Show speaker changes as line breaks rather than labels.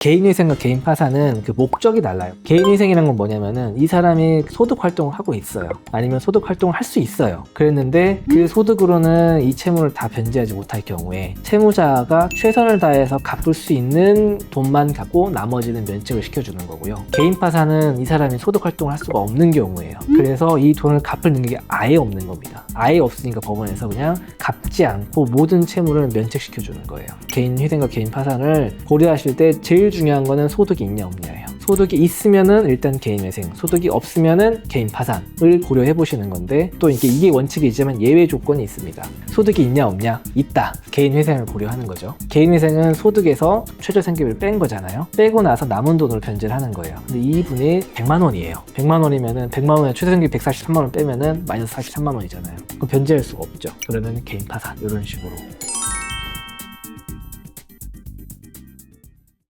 개인위생과 개인 파산은 그 목적이 달라요. 개인위생이란 건 뭐냐면은 이 사람이 소득 활동을 하고 있어요. 아니면 소득 활동을 할 수 있어요. 그랬는데 그 소득으로는 이 채무를 다 변제하지 못할 경우에 채무자가 최선을 다해서 갚을 수 있는 돈만 갚고 나머지는 면책을 시켜주는 거고요. 개인 파산은 이 사람이 소득 활동을 할 수가 없는 경우예요. 그래서 이 돈을 갚을 능력이 아예 없는 겁니다. 아예 없으니까 법원에서 그냥 갚지 않고 모든 채무를 면책시켜주는 거예요. 개인 희생과 개인 파산을 고려하실 때 중요한 거는 소득이 있냐 없냐예요. 소득이 있으면은 일단 개인 회생, 소득이 없으면은 개인 파산을 고려해 보시는 건데 또 이게 이게 원칙이지만 예외 조건이 있습니다. 소득이 있냐 없냐 있다. 개인 회생을 고려하는 거죠. 개인 회생은 소득에서 최저 생계비를 뺀 거잖아요. 빼고 나서 남은 돈으로 변제를 하는 거예요. 근데 이분이 100만 원이에요. 100만 원이면은 100만 원에 최저 생계비 143만 원 빼면은 마이너스 43만 원이잖아요. 그럼 변제할 수가 없죠. 그러면 개인 파산 이런 식으로